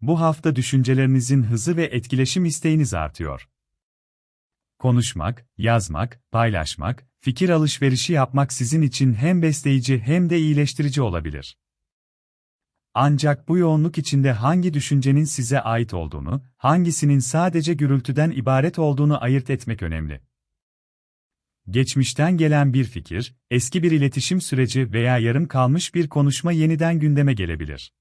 Bu hafta düşüncelerinizin hızı ve etkileşim isteğiniz artıyor. Konuşmak, yazmak, paylaşmak, fikir alışverişi yapmak sizin için hem besleyici hem de iyileştirici olabilir. Ancak bu yoğunluk içinde hangi düşüncenin size ait olduğunu, hangisinin sadece gürültüden ibaret olduğunu ayırt etmek önemli. Geçmişten gelen bir fikir, eski bir iletişim süreci veya yarım kalmış bir konuşma yeniden gündeme gelebilir.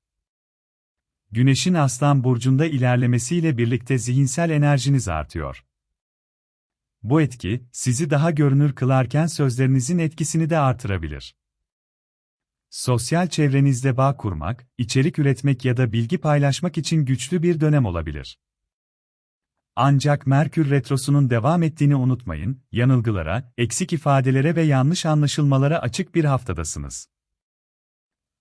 Güneşin Aslan burcunda ilerlemesiyle birlikte zihinsel enerjiniz artıyor. Bu etki, sizi daha görünür kılarken sözlerinizin etkisini de artırabilir. Sosyal çevrenizde bağ kurmak, içerik üretmek ya da bilgi paylaşmak için güçlü bir dönem olabilir. Ancak Merkür Retrosu'nun devam ettiğini unutmayın, yanılgılara, eksik ifadelere ve yanlış anlaşılmalara açık bir haftadasınız.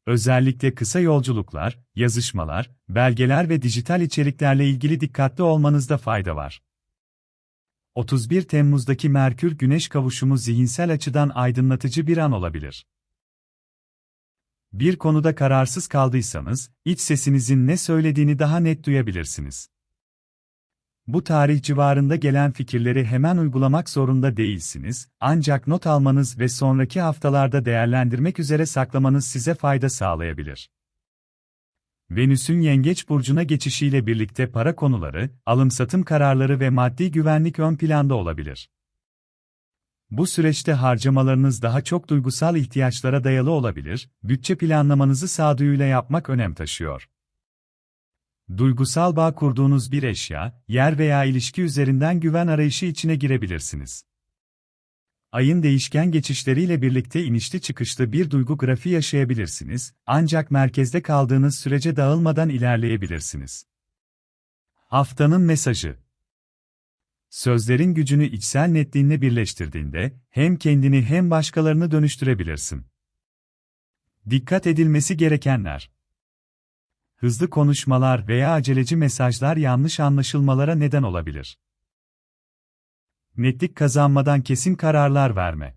Özellikle kısa yolculuklar, yazışmalar, belgeler ve dijital içeriklerle ilgili dikkatli olmanızda fayda var. 31 Temmuz'daki Merkür-Güneş kavuşumu zihinsel açıdan aydınlatıcı bir an olabilir. Bir konuda kararsız kaldıysanız, iç sesinizin ne söylediğini daha net duyabilirsiniz. Bu tarih civarında gelen fikirleri hemen uygulamak zorunda değilsiniz, ancak not almanız ve sonraki haftalarda değerlendirmek üzere saklamanız size fayda sağlayabilir. Venüs'ün Yengeç burcuna geçişiyle birlikte para konuları, alım-satım kararları ve maddi güvenlik ön planda olabilir. Bu süreçte harcamalarınız daha çok duygusal ihtiyaçlara dayalı olabilir, bütçe planlamanızı sağduyuyla yapmak önem taşıyor. Duygusal bağ kurduğunuz bir eşya, yer veya ilişki üzerinden güven arayışı içine girebilirsiniz. Ayın değişken geçişleriyle birlikte inişli çıkışlı bir duygu grafiği yaşayabilirsiniz, ancak merkezde kaldığınız sürece dağılmadan ilerleyebilirsiniz. Haftanın mesajı Sözlerin gücünü içsel netliğinle birleştirdiğinde, hem kendini hem başkalarını dönüştürebilirsin. Dikkat edilmesi gerekenler Hızlı konuşmalar veya aceleci mesajlar yanlış anlaşılmalara neden olabilir. Netlik kazanmadan kesin kararlar verme.